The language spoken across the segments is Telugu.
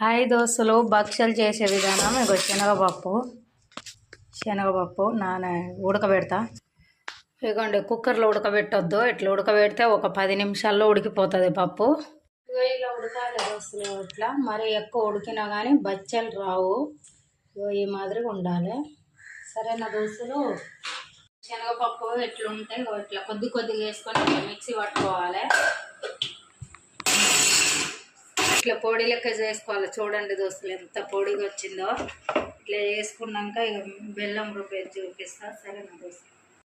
హాయ్ దోస్తులు భక్ష్యాలు చేసే విధానం ఇక శనగపప్పు. శనగపప్పు నాన ఉడకబెడతా. ఇగోండి కుక్కర్లో ఉడకబెట్టొద్దు. ఇట్లా ఉడకబెడితే ఒక పది నిమిషాల్లో ఉడికిపోతుంది పప్పు. ఇలా ఉడకాలి దోస్తులు ఇట్లా. మరి ఎక్కువ ఉడికినా కానీ బచ్చలు రావు. ఈ మాదిరిగా ఉండాలి. సరేనా దోస్తులు? శనగపప్పు ఎట్లుంటే ఇట్లా కొద్ది కొద్దిగా వేసుకొని మిక్సీ పట్టుకోవాలి. ఇట్లా పొడి లెక్క చేసుకోవాలి. చూడండి దోస్తులు ఎంత పొడిగా వచ్చిందో. ఇట్లా చేసుకున్నాక ఇక బెల్లం రుబ్బేది చూపిస్తా. సరేనా దోస్తులు?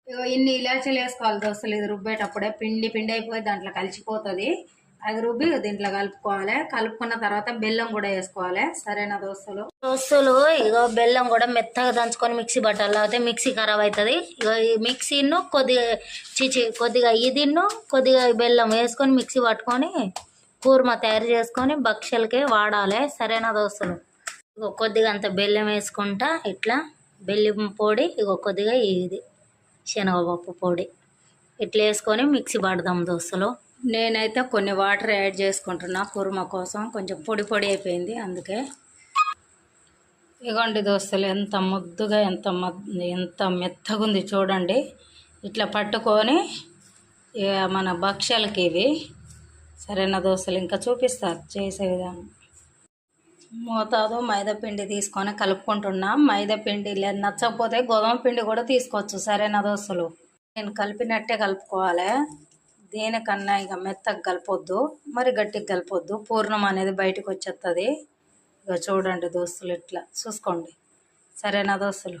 ఇగో ఇన్ని ఇలాచీలు వేసుకోవాలి దోస్తులు. ఇది రుబ్బేటప్పుడే పిండి పిండి అయిపోయి దాంట్లో కలిసిపోతుంది. అది రుబ్బి దీంట్లో కలుపుకోవాలి. కలుపుకున్న తర్వాత బెల్లం కూడా వేసుకోవాలి. సరేనా దోస్తులు? దోస్తులు ఇగో బెల్లం కూడా మెత్తగా దంచుకొని మిక్సీ పట్టాలి లేకపోతే మిక్సీ ఖరాబ్ అవుతుంది ఇగో ఈ మిక్సీను కొద్దిగా చిచి కొద్దిగా ఇదిన్ను కొద్దిగా బెల్లం వేసుకొని మిక్సీ పట్టుకొని కూర్మ తయారు చేసుకొని భక్ష్యాలకే వాడాలి. సరేనా దోశలు ఇగో కొద్దిగా అంత బెల్లం వేసుకుంటా ఇట్లా బెల్లం పొడి ఇగో కొద్దిగా ఇది శనగపప్పు పొడి ఇట్లా వేసుకొని మిక్సీ పడదాం దోశలు నేనైతే కొన్ని వాటర్ యాడ్ చేసుకుంటున్నా కుర్మ కోసం. కొంచెం పొడి పొడి అయిపోయింది అందుకే. ఇగోండి దోస్తులు ఎంత ముద్దుగా ఎంత మద్ ఎంత మెత్తగా ఉంది చూడండి. ఇట్లా పట్టుకొని మన భక్ష్యాలకి ఇవి సరైన దోశలు ఇంకా చూపిస్తారు చేసే విధానం. మోతాదు మైదాపిండి తీసుకొని కలుపుకుంటున్నాం. మైదాపిండి లేదు నచ్చకపోతే గోధుమ పిండి కూడా తీసుకోవచ్చు సరైన దోశలు. నేను కలిపినట్టే కలుపుకోవాలి. దేనికన్నా ఇక మెత్తగా కలపొద్దు మరి గట్టిగా కలపొద్దు. పూర్ణం అనేది బయటకు వచ్చేస్తుంది ఇక చూడండి దోస్తులు ఇట్లా చూసుకోండి. సరేనా దోస్తులు